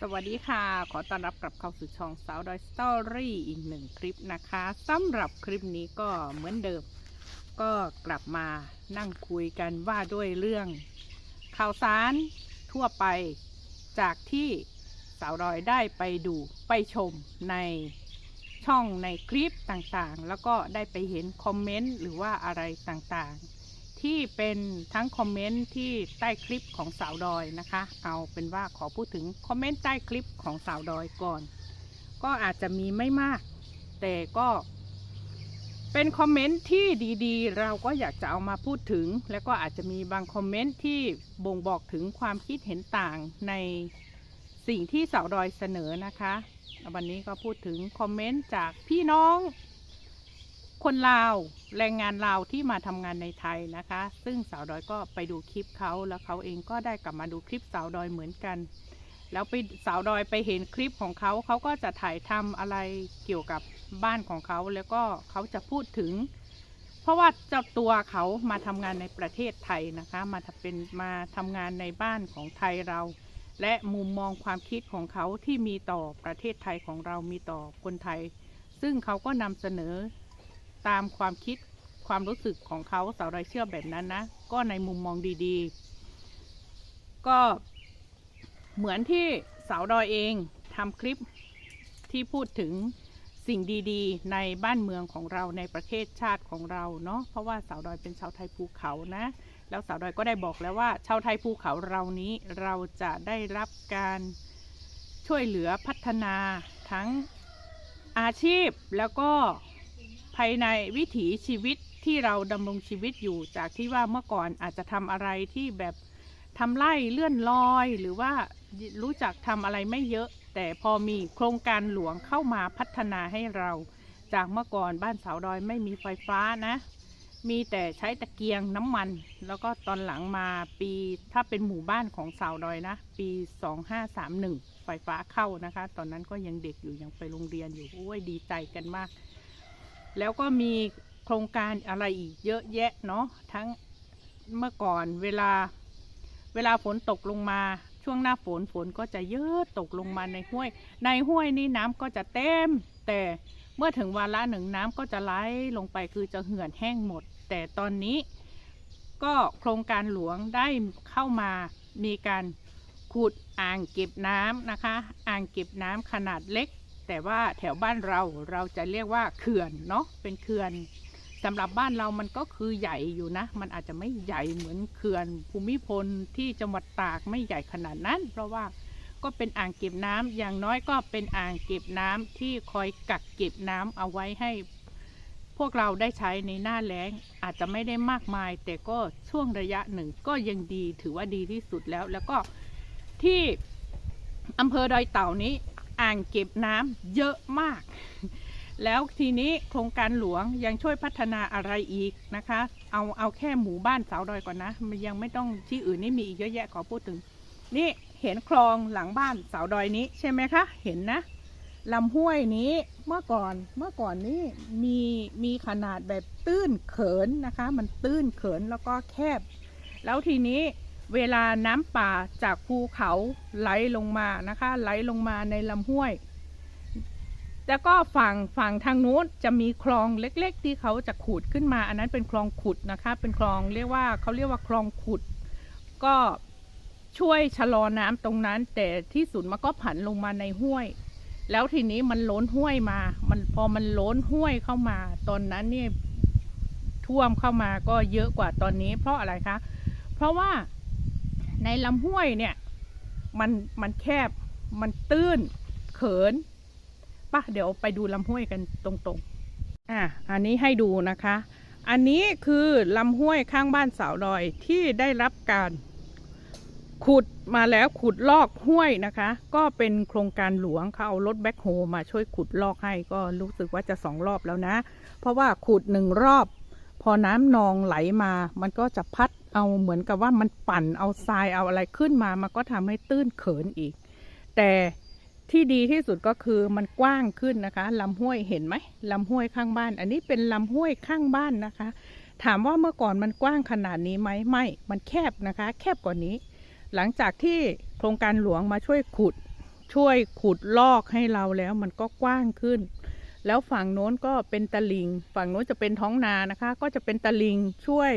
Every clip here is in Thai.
สวัสดีค่ะ ขอต้อนรับกลับเข้าสู่ช่องสาวดอยสตอรี่อีกหนึ่งคลิปนะคะสำหรับคลิปนี้ก็เหมือนเดิม ก็กลับมานั่งคุยกันว่าด้วยเรื่อง ข่าวสารทั่วไปจากที่สาวดอยได้ไปดูไปชมในช่องในคลิปต่างๆ แล้วก็ได้ไปเห็นคอมเมนต์หรือว่าอะไรต่างๆ ที่เป็นทั้งคอมเมนต์ที่ใต้คลิปของสาวดอยนะคะ เอาเป็นว่าขอพูดถึงคอมเมนต์ใต้คลิปของสาวดอยก่อน ก็อาจจะมีไม่มาก แต่ก็เป็นคอมเมนต์ที่ดีๆ เราก็อยากจะเอามาพูดถึง แล้วก็อาจจะมีบางคอมเมนต์ที่บ่งบอกถึงความคิดเห็นต่างในสิ่งที่สาวดอยเสนอนะคะ วันนี้ก็พูดถึงคอมเมนต์จากพี่น้อง คนลาวแรงงานลาวที่มาทำงานในไทยนะคะ ซึ่งสาวดอยก็ไปดูคลิปเขาแล้วเขาเองก็ได้กลับมาดูคลิปสาวดอยเหมือนกัน แล้วไปสาวดอยไปเห็นคลิปของเขาเขาก็จะถ่ายทำอะไรเกี่ยวกับบ้านของเขาแล้วก็เขาจะพูดถึง เพราะว่าเจ้าตัวเขามาทำงานในประเทศไทยนะคะ มาเป็นมาทำงานในบ้านของไทยเรา และมุมมองความคิดของเขาที่มีต่อประเทศไทยของเรามีต่อคนไทย ซึ่งเขาก็นำเสนอ ตามความคิดความรู้สึกของเขาสาวรายเชื่อแบบนั้นนะ ก็ในมุมมองดีๆ ก็เหมือนที่สาวดอยเองทำคลิปที่พูดถึงสิ่งดีๆ ในบ้านเมืองของเราในประเทศชาติของเราเนาะเพราะว่าสาวดอยเป็นชาวไทยภูเขานะ แล้วสาวดอยก็ได้บอกแล้วว่า ชาวไทยภูเขาเรานี้เราจะได้รับการช่วยเหลือพัฒนาทั้งอาชีพแล้วก็ ภายในวิถีชีวิตที่เราดำรงชีวิตอยู่ จากที่ว่าเมื่อก่อนอาจจะทำอะไรที่แบบทำไร่เลื่อนลอย หรือว่ารู้จักทำอะไรไม่เยอะ แต่พอมีโครงการหลวงเข้ามาพัฒนาให้เรา จากเมื่อก่อนบ้านสาวดอยไม่มีไฟฟ้านะ มีแต่ใช้ตะเกียงน้ำมัน แล้วก็ตอนหลังมาปีถ้าเป็นหมู่บ้านของสาวดอยนะ ปี 2531 ไฟฟ้าเข้านะคะ ตอนนั้นก็ยังเด็กอยู่ยังไปโรงเรียนอยู่โอ้ยดีใจกันมาก แล้วก็มีโครงการอะไรอีกเยอะแยะเนาะทั้งเมื่อก่อนเวลาเวลาฝนตกลงมาช่วงหน้าฝนฝนก็จะเยอะตกลงมาในห้วย ในห้วยนี่น้ำก็จะเต็ม แต่เมื่อถึงวาระหนึ่งน้ำก็จะไหลลงไปคือจะเหือดแห้งหมด แต่ตอนนี้ก็โครงการหลวงได้เข้ามามีการขุดอ่างเก็บน้ำนะคะ อ่างเก็บน้ำขนาดเล็ก แต่ว่าแถวบ้านเราเราจะเรียกว่าเขื่อนเนาะเป็นเขื่อนสำหรับบ้านเรามันก็คือใหญ่อยู่นะ มันอาจจะไม่ใหญ่เหมือนเขื่อนภูมิพลที่จังหวัดตากไม่ใหญ่ขนาดนั้น เพราะว่าก็เป็นอ่างเก็บน้ำอย่างน้อยก็เป็นอ่างเก็บน้ำที่คอยกักเก็บน้ำเอาไว้ให้ พวกเราได้ใช้ในหน้าแล้งอาจจะไม่ได้มากมาย แต่ก็ช่วงระยะหนึ่งก็ยังดีถือว่าดีที่สุดแล้ว แล้วก็ที่อำเภอดอยเต่านี้ อ่างเก็บน้ำเยอะมาก แล้วทีนี้โครงการหลวงยังช่วยพัฒนาอะไรอีกนะคะ เอาเอาแค่หมู่บ้านสาวดอยก่อนนะ มันยังไม่ต้องที่อื่นนี่มีอีกเยอะแยะขอพูดถึง นี่เห็นคลองหลังบ้านสาวดอยนี้ใช่ไหมคะ เห็นนะลำห้วยนี้เมื่อก่อนเมื่อก่อนนี้มีมีขนาดแบบตื้นเขินนะคะ มันตื้นเขินแล้วก็แคบ แล้วทีนี้ เวลาน้ำป่าจากภูเขาไหลลงมานะคะ ไหลลงมาในลำห้วย แล้วก็ฝั่งฝั่งทางนู้นจะมีคลองเล็ก ๆ ที่เขาจะขุดขึ้นมา อันนั้นเป็นคลองขุดนะคะ เป็นคลองเรียกว่าเขาเรียกว่าคลองขุด ก็ช่วยชะลอน้ำตรงนั้น แต่ที่สุดมันก็ผันลงมาในห้วย แล้วทีนี้มันล้นห้วยมา มันพอมันล้นห้วยเข้ามา ตอนนั้นเนี่ยท่วมเข้ามาก็เยอะกว่าตอนนี้ เพราะอะไรคะ เพราะว่า ในลำห้วยเนี่ยมันมันแคบมันตื้นเขินปะเดี๋ยวไปดูลำห้วยกันตรงๆอะอันนี้ให้ดูนะคะ อันนี้คือลำห้วยข้างบ้านสาวดอยที่ได้รับการขุดมาแล้วขุดลอกห้วยนะคะ ก็เป็นโครงการหลวงเขาเอารถแบ็คโฮมาช่วยขุดลอกให้ก็รู้สึกว่าจะสองรอบแล้วนะ เพราะว่าขุดหนึ่งรอบ พอน้ำนองไหลมา มันก็จะพัดเอาเหมือนกับว่ามันปั่นเอาทรายเอาอะไรขึ้นมา มันก็ทำให้ตื้นเขินอีก แต่ที่ดีที่สุดก็คือมันกว้างขึ้นนะคะลำห้วยเห็นไหมลำห้วยข้างบ้าน อันนี้เป็นลำห้วยข้างบ้านนะคะ ถามว่าเมื่อก่อนมันกว้างขนาดนี้ไหมไม่ มันแคบนะคะ แคบกว่านี้ หลังจากที่โครงการหลวงมาช่วยขุด ช่วยขุดลอกให้เราแล้วมันก็กว้างขึ้น แล้วฝั่งโน้นก็เป็นตะลิง ฝั่งโน้นจะเป็นท้องนานะคะ ก็จะเป็นตะลิงช่วย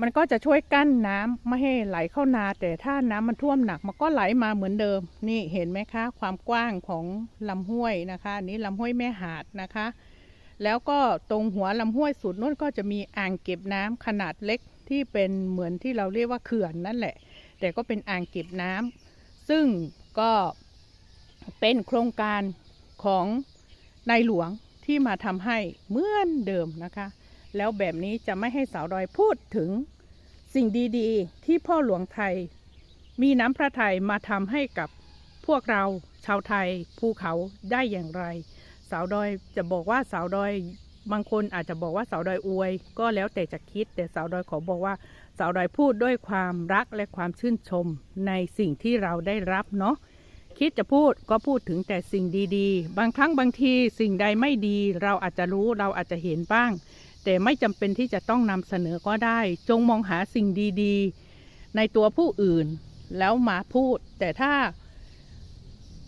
มันก็จะช่วยกั้นน้ำไม่ให้ไหลเข้านา แต่ถ้าน้ำมันท่วมหนัก มันก็ไหลมาเหมือนเดิม นี่เห็นไหมคะ ความกว้างของลำห้วยนะคะนนี้ลำห้วยแม่หาดนะคะ แล้วก็ตรงหัวลำห้วยสุดนู้นก็จะมีอ่างเก็บน้ำขนาดเล็กที่เป็นเหมือนที่เราเรียกว่าเขื่อนนั่นแหละ แต่ก็เป็นอ่างเก็บน้ำซึ่งก็เป็นโครงการของ นายหลวงที่มาทำให้เหมือนเดิมนะคะ แล้วแบบนี้จะไม่ให้สาวดอยพูดถึงสิ่งดีๆ ที่พ่อหลวงไทย มีน้ำพระทัยมาทำให้กับพวกเราชาวไทยภูเขาได้อย่างไร สาวดอยจะบอกว่าสาวดอยบางคนอาจจะบอกว่าสาวดอยอวย ก็แล้วแต่จะคิด แต่สาวดอยขอบอกว่าสาวดอยพูดด้วยความรักและความชื่นชมในสิ่งที่เราได้รับเนาะ คิดจะพูดก็พูดถึงแต่สิ่งดีๆ บางครั้งบางทีสิ่งใดไม่ดี เราอาจจะรู้เราอาจจะเห็นบ้าง แต่ไม่จำเป็นที่จะต้องนำเสนอก็ได้ จงมองหาสิ่งดีๆ ในตัวผู้อื่น แล้วมาพูด แต่ถ้า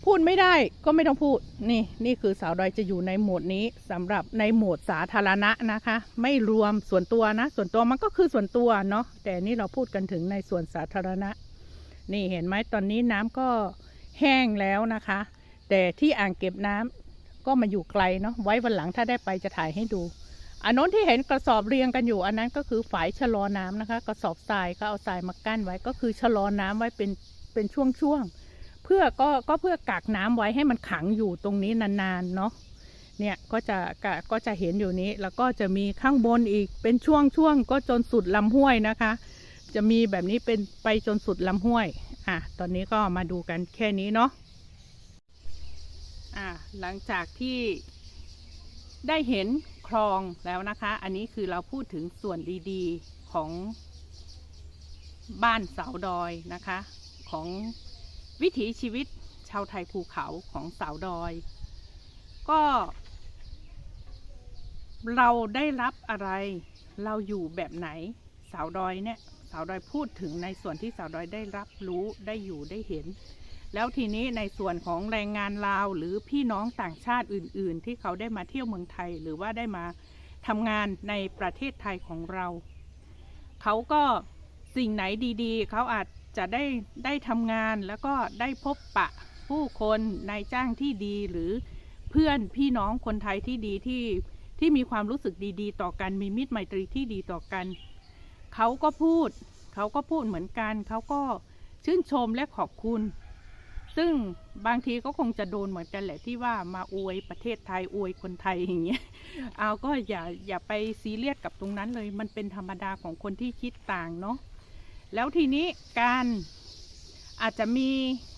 พูดไม่ได้ก็ไม่ต้องพูด นี่ นี่คือสาวดอยจะอยู่ในโหมดนี้สำหรับในโหมดสาธารณะนะคะ ไม่รวมส่วนตัวนะ ส่วนตัวมันก็คือส่วนตัวเนาะแต่นี่เราพูดกันถึงในส่วนสาธารณะ นี่เห็นไหมตอนนี้น้ำก็ แห้งแล้วนะคะ แต่ที่อ่างเก็บน้ำก็มาอยู่ไกลเนาะไว้วันหลังถ้าได้ไปจะถ่ายให้ดู อันโน้นที่เห็นกระสอบเรียงกันอยู่ อันนั้นก็คือฝายชะลอน้ำนะคะ กระสอบทรายก็เอาทรายมากั้นไว้ก็คือชะลอน้ำไว้เป็นเป็นช่วงๆเพื่อก็ก็เพื่อกักน้ำไว้ให้มันขังอยู่ตรงนี้นานๆเนาะเนี่ยก็จะก็ก็จะเห็นอยู่นี้แล้วก็จะมีข้างบนอีกเป็นช่วงๆก็จนสุดลำห้วยนะคะ จะมีแบบนี้เป็นไปจนสุดลำห้วย อะตอนนี้ก็มาดูกันแค่นี้เนาะอะหลังจากที่ได้เห็นคลองแล้วนะคะ อันนี้คือเราพูดถึงส่วนดีๆของบ้านเสาดอยนะคะ ของวิถีชีวิตชาวไทยภูเขาของเสาดอย ก็ เราได้รับอะไร เราอยู่แบบไหนเสาดอยเนี่ยาวดอยพูดถึงในส่วนที่สาวดอยได้รับรู้ได้อยู่ได้เห็น แล้วทีนี้ในส่วนของแรงงานลาวหรือพี่น้องต่างชาติอื่น ๆ ที่เขาได้มาเที่ยวเมืองไทย หรือว่าได้มาทำงานในประเทศไทยของเรา เขาก็สิ่งไหนดีๆ เขาอาจจะได้ได้ทำงานแล้วก็ได้พบปะผู้คนนายจ้างที่ดีหรือเพื่อนพี่น้องคนไทยที่ดีที่ที่มีความรู้สึกดีๆ ต่อกันมีมิตรไมตรีที่ดีต่อกัน เขาก็พูด เขาก็พูดเหมือนกัน เขาก็ชื่นชมและขอบคุณ ซึ่งบางทีก็คงจะโดนเหมือนกันแหละที่ว่ามาอวยประเทศไทยอวยคนไทยอย่างเงี้ย เอาก็อย่าอย่าไปซีเรียสกับตรงนั้นเลย มันเป็นธรรมดาของคนที่คิดต่างเนาะ แล้วทีนี้การอาจจะมี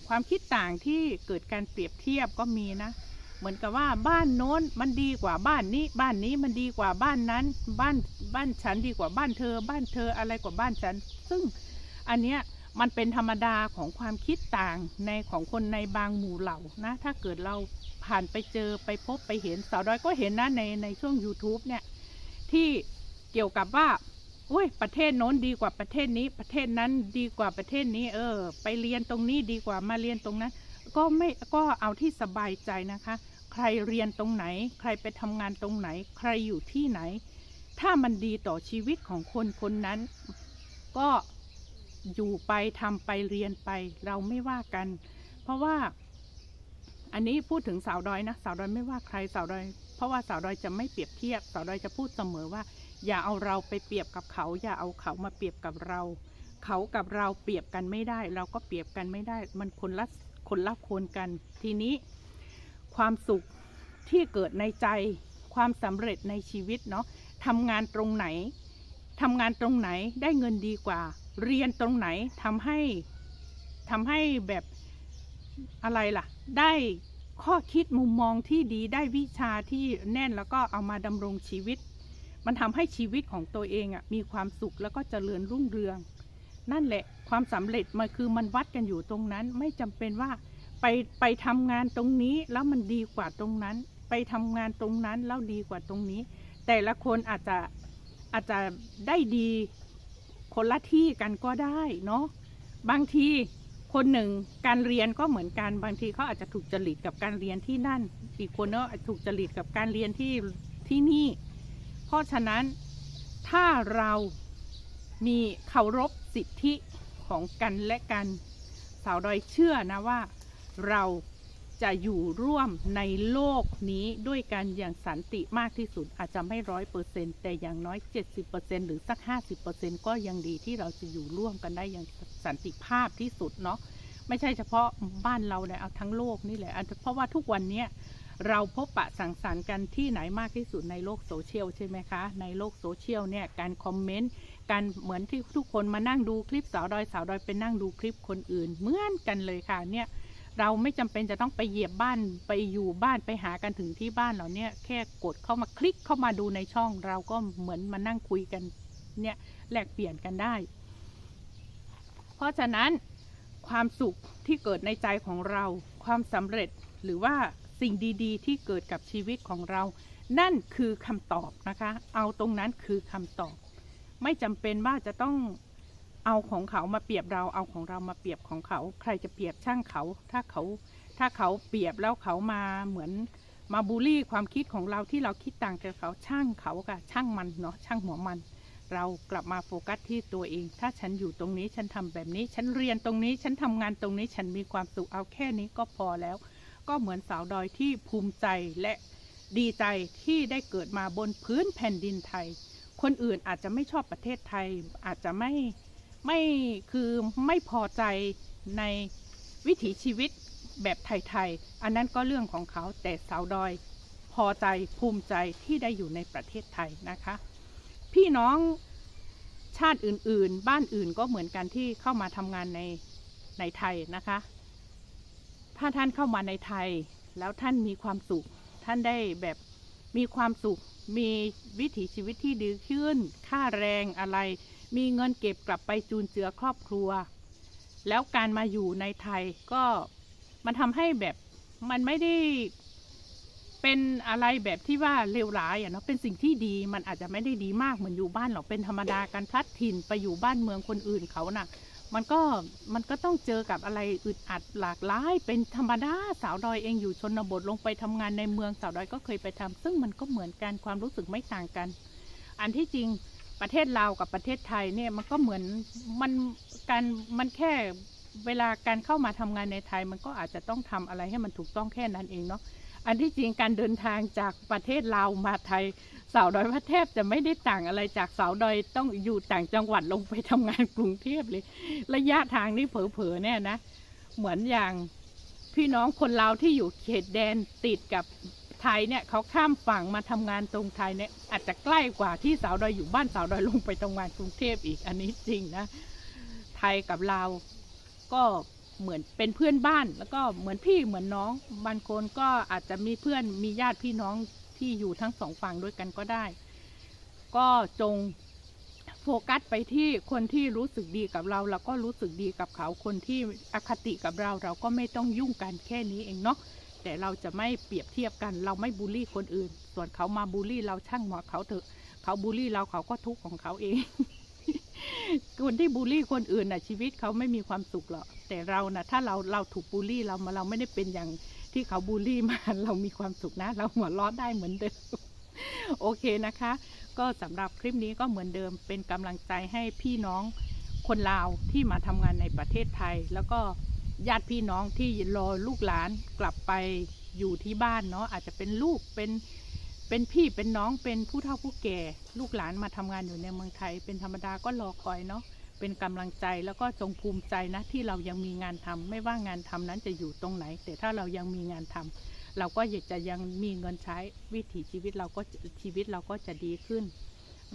ความคิดต่างที่เกิดการเปรียบเทียบก็มีนะ เหมือนกับว่าบ้านโน้นมันดีกว่าบ้านนี้ บ้านนี้มันดีกว่าบ้านนั้น บ้านบ้านฉันดีกว่าบ้านเธอ บ้านเธออะไรกว่าบ้านฉัน ซึ่งอันเนี้ยมันเป็นธรรมดาของความคิดต่างในของคนในบางหมู่เหล่านะ ถ้าเกิดเราผ่านไปเจอไปพบไปเห็นสาวดอยก็เห็นนะในในช่วง YouTube เนี่ย ที่เกี่ยวกับว่าอุ้ยประเทศโน้นดีกว่าประเทศนี้ ประเทศนั้นดีกว่าประเทศนี้ เออ ไปเรียนตรงนี้ดีกว่ามาเรียนตรงนั้น ก็ไม่ก็เอาที่สบายใจนะคะ ใครเรียนตรงไหน ใครไปทำงานตรงไหน ใครอยู่ที่ไหน ถ้ามันดีต่อชีวิตของคนคนนั้น ก็อยู่ไปทำไปเรียนไปเราไม่ว่ากัน เพราะว่า อันนี้พูดถึงสาวดอยนะ สาวดอยไม่ว่าใครสาวดอย เพราะว่าสาวดอยจะไม่เปรียบเทียบ สาวดอยจะพูดเสมอว่า อย่าเอาเราไปเปรียบกับเขา อย่าเอาเขามาเปรียบกับเรา เขากับเราเปรียบกันไม่ได้ เราก็เปรียบกันไม่ได้ มันคนละ คนละคนกัน ทีนี้ความสุขที่เกิดในใจความสำเร็จในชีวิตเนาะทำงานตรงไหนทำงานตรงไหนได้เงินดีกว่า เรียนตรงไหนทำให้ทำให้แบบอะไรล่ะ ได้ข้อคิดมุมมองที่ดีได้วิชาที่แน่นแล้วก็เอามาดำรงชีวิต มันทำให้ชีวิตของตัวเองอะมีความสุขแล้วก็เจริญรุ่งเรือง นั่นแหละ ความสำเร็จมันคือมันวัดกันอยู่ตรงนั้น ไม่จำเป็นว่าไปไปทำงานตรงนี้แล้วมันดีกว่าตรงนั้น ไปทำงานตรงนั้นแล้วดีกว่าตรงนี้ แต่ละคนอาจจะอาจจะได้ดีคนละที่กันก็ได้เนาะบางทีคนหนึ่งการเรียนก็เหมือนกันบางทีเขาอาจจะถูกจริตกับการเรียนที่นั่น อีกคนก็อาะถูกจริตกับการเรียนที่ที่นี่ เพราะฉะนั้นถ้าเรามีเคารพสิทธิ ของกันและกัน สาวดอยเชื่อนะว่า เราจะอยู่ร่วมในโลกนี้ด้วยกันอย่างสันติมากที่สุดอาจจะไม่ร้อยเปอร์เซ็นแต่อย่างน้อย 70%หรือสัก 50%ก็ยังดีที่เราจะอยู่ร่วมกันได้อย่างสันติภาพที่สุดเนาะไม่ใช่เฉพาะบ้านเราเลยเอาทั้งโลกนี่แหละอาจจะเพราะว่าทุกวันนี้เราพบปะสังสรรค์กันที่ไหนมากที่สุดในโลกโซเชียลใช่ไหมคะ ในโลกโซเชียลเนี่ยการคอมเมนต์ การเหมือนที่ทุกคนมานั่งดูคลิปสาวดอยสาวดอยไปนั่งดูคลิปคนอื่น เหมือนกันเลยค่ะเนี่ยเราไม่จำเป็นจะต้องไปเหยียบบ้านไปอยู่บ้านไปหากันถึงที่บ้านเราเนี่ยแค่กดเข้ามาคลิกเข้ามาดูในช่อง เราก็เหมือนมานั่งคุยกันเนี่ยแลกเปลี่ยนกันได้ เพราะฉะนั้นความสุขที่เกิดในใจของเรา ความสำเร็จหรือว่าสิ่งดีๆ ที่เกิดกับชีวิตของเรา นั่นคือคำตอบนะคะ เอาตรงนั้นคือคำตอบ ไม่จำเป็นว่าจะต้องเอาของเขามาเปรียบเราเอาของเรามาเปรียบของเขา ใครจะเปรียบช่างเขา ถ้าเขา ถ้าเขาเปรียบแล้วเขามาเหมือนมาบูลลี่ความคิดของเราที่เราคิดต่างจากเขาช่างเขาค่ะช่างมันเนาะช่างหัวมัน เรากลับมาโฟกัสที่ตัวเอง ถ้าฉันอยู่ตรงนี้ฉันทำแบบนี้ ฉันเรียนตรงนี้ฉันทำงานตรงนี้ฉันมีความสุขเอาแค่นี้ก็พอแล้ว ก็เหมือนสาวดอยที่ภูมิใจและดีใจที่ได้เกิดมาบนพื้นแผ่นดินไทย คนอื่นอาจจะไม่ชอบประเทศไทย อาจจะไม่ไม่คือไม่พอใจในวิถีชีวิตแบบไทยๆ อันนั้นก็เรื่องของเขาแต่สาวดอยพอใจภูมิใจที่ได้อยู่ในประเทศไทยนะคะ พี่น้องชาติอื่นๆ บ้านอื่นก็เหมือนกันที่เข้ามาทำงานในในไทยนะคะ ถ้าท่านเข้ามาในไทยแล้วท่านมีความสุข ท่านได้แบบ มีความสุข มีวิถีชีวิตที่ดีขึ้น ค่าแรงอะไร มีเงินเก็บกลับไปจูนเจือครอบครัว แล้วการมาอยู่ในไทยก็มันทำให้แบบมันไม่ได้เป็นอะไรแบบที่ว่าเลวร้ายอะเนาะเป็นสิ่งที่ดีมันอาจจะไม่ได้ดีมากเหมือนอยู่บ้านหรอกเป็นธรรมดาการพลัดถิ่นไปอยู่บ้านเมืองคนอื่นเขาน่ะ มันก็มันก็ต้องเจอกับอะไรอึดอัดหลากหลาย เป็นธรรมดาสาวดอยเองอยู่ชนบทลงไปทำงานในเมืองสาวดอยก็เคยไปทำซึ่งมันก็เหมือนกันความรู้สึกไม่ต่างกัน อันที่จริงประเทศลาวกับประเทศไทยเนี่ยมันก็เหมือนมันการมันแค่เวลาการเข้ามาทำงานในไทย มันก็อาจจะต้องทำอะไรให้มันถูกต้องแค่นั้นเองเนาะ อันที่จริงการเดินทางจากประเทศลาวมาไทยสาวดอยพระแทบจะไม่ได้ต่างอะไรจากสาวดอยต้องอยู่ต่างจังหวัดลงไปทำงานกรุงเทพเลย ระยะทางนี่เผลอๆเนี่ยนะ เหมือนอย่างพี่น้องคนลาวที่อยู่เขตแดนติดกับไทยเนี่ยเขาข้ามฝั่งมาทำงานตรงไทยเนี่ยอาจจะใกล้กว่าที่สาวดอยอยู่บ้านสาวดอยลงไปทำงานกรุงเทพอีกอันนี้จริงนะ ไทยกับลาวก็ เหมือนเป็นเพื่อนบ้าน แล้วก็เหมือนพี่เหมือนน้องบางคนก็อาจจะมีเพื่อนมีญาติพี่น้องที่อยู่ทั้งสองฝั่งด้วยกันก็ได้ ก็จงโฟกัสไปที่คนที่รู้สึกดีกับเราเราก็รู้สึกดีกับเขาคนที่อคติกับเราเราก็ไม่ต้องยุ่งกันแค่นี้เองเนาะแต่เราจะไม่เปรียบเทียบกัน เราไม่บูลลี่คนอื่น ส่วนเขามาบูลลี่เราช่างหัวเขาเถอะ เขาบูลลี่เราเขาก็ทุกข์ของเขาเอง คนที่บูลลี่คนอื่นน่ะชีวิตเขาไม่มีความสุขหรอกแต่เรานะถ้าเราเราถูกบูลลี่เรามาเราไม่ได้เป็นอย่างที่เขาบูลลี่มาเรามีความสุขนะ เราหัวเราะได้เหมือนเดิมโอเคนะคะ ก็สำหรับคลิปนี้ก็เหมือนเดิมเป็นกำลังใจให้พี่น้องคนลาวที่มาทำงานในประเทศไทย แล้วก็ญาติพี่น้องที่รอลูกหลานกลับไปอยู่ที่บ้านเนาะอาจจะเป็นลูกเป็น เป็นพี่เป็นน้องเป็นผู้เฒ่าผู้แก่ ลูกหลานมาทำงานอยู่ในเมืองไทย เป็นธรรมดาก็รอคอยเนาะเป็นกำลังใจแล้วก็จงภูมิใจนะที่เรายังมีงานทำไม่ว่างานทำนั้นจะอยู่ตรงไหน แต่ถ้าเรายังมีงานทำเราก็อยากจะยังมีเงินใช้วิถีชีวิตเราก็ชีวิตเราก็จะดีขึ้น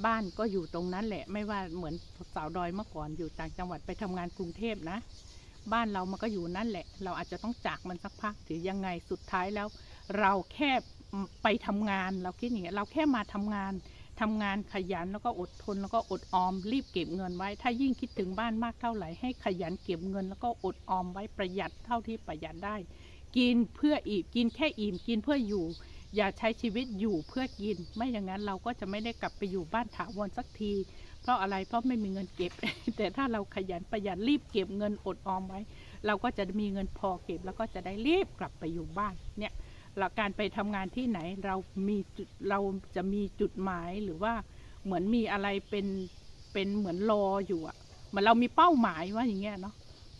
บ้านก็อยู่ตรงนั้นแหละ ไม่ว่าเหมือนสาวดอยเมื่อก่อนอยู่ต่างจังหวัดไปทำงานกรุงเทพนะ บ้านเรามันก็อยู่นั่นแหละ เราอาจจะต้องจากมันสักพักถือยังไงสุดท้ายแล้ว เราแค่ ไปทำงานเราคิดอย่างเงี้ยเราแค่มาทำงานทำงานขยันแล้วก็อดทนแล้วก็อดออม รีบเก็บเงินไว้ ถ้ายิ่งคิดถึงบ้านมากเท่าไหร่ให้ขยันเก็บเงิน แล้วก็อดออมไว้ประหยัดเท่าที่ประหยัดได้ กินเพื่ออิ่มกินแค่อิ่มกินเพื่ออยู่ อย่าใช้ชีวิตอยู่เพื่อกิน ไม่อย่างนั้นเราก็จะไม่ได้กลับไปอยู่บ้านถาวรสักที เพราะอะไรเพราะไม่มีเงินเก็บ แต่ถ้าเราขยันประหยัดรีบเก็บเงินอดออมไว้ เราก็จะมีเงินพอเก็บแล้วก็จะได้รีบกลับไปอยู่บ้านเนี่ย เราการไปทำงานที่ไหนเรามีจุดเราจะมีจุดหมายหรือว่าเหมือนมีอะไรเป็นเป็นเหมือนรออยู่อะเหมือนเรามีเป้าหมายว่าอย่างเงี้ยเนาะ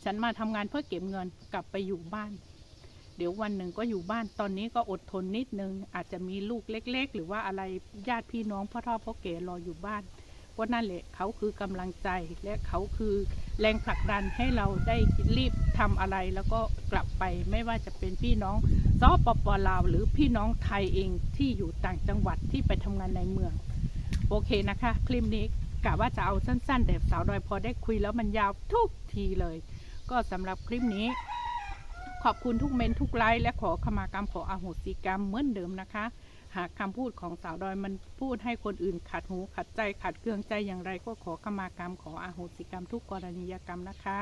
ฉันมาทำงานเพื่อเก็บเงินกลับไปอยู่บ้าน เดี๋ยววันหนึ่งก็อยู่บ้านตอนนี้ก็อดทนนิดนึง อาจจะมีลูกเล็ก ๆ หรือว่าอะไรญาติพี่น้องพ่อท่อพ่อเก๋รออยู่บ้าน เพราะนั่นแหละเขาคือกำลังใจและเขาคือแรงผลักดันให้เราได้รีบทำอะไรแล้วก็กลับไปไม่ว่าจะเป็นพี่น้องซอปปลาว หรือพี่น้องไทยเองที่อยู่ต่างจังหวัดที่ไปทำงานในเมือง โอเคนะคะ คลิปนี้กะว่าจะเอาสั้นๆ แต่สาวดอยพอได้คุยแล้วมันยาวทุกทีเลย ก็สำหรับคลิปนี้ ขอบคุณทุกเมนทุกไลค์และขอขมากรรมขออโหสิกรรมเหมือนเดิมนะคะ หากคำพูดของสาวดอยมันพูดให้คนอื่นขัดหูขัดใจขัดเคืองใจอย่างไรก็ขอขมากรรมขออโหสิกรรมทุกกรณียกรรมนะคะ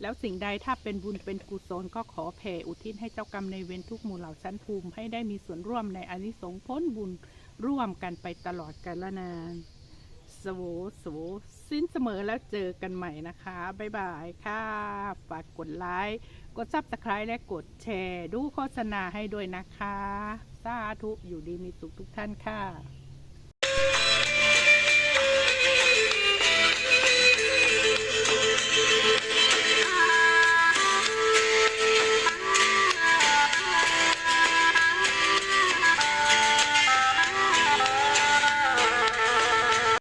แล้วสิ่งใดถ้าเป็นบุญเป็นกุศลก็ขอแผ่อุทิศให้เจ้ากรรมในเวรทุกหมู่เหล่าชั้นภูมิให้ได้มีส่วนร่วมในอานิสงส์พ้นบุญร่วมกันไปตลอดกาลนานสวสวสิ้นเสมอแล้วเจอกันใหม่นะคะ บ๊ายบายค่ะ ฝากกดไลค์ กดซับสไคร b e และกดแชร์ ดูโฆษณาให้ด้วยนะคะ สาธุอยู่ดีมีสุขทุกท่านค่ะ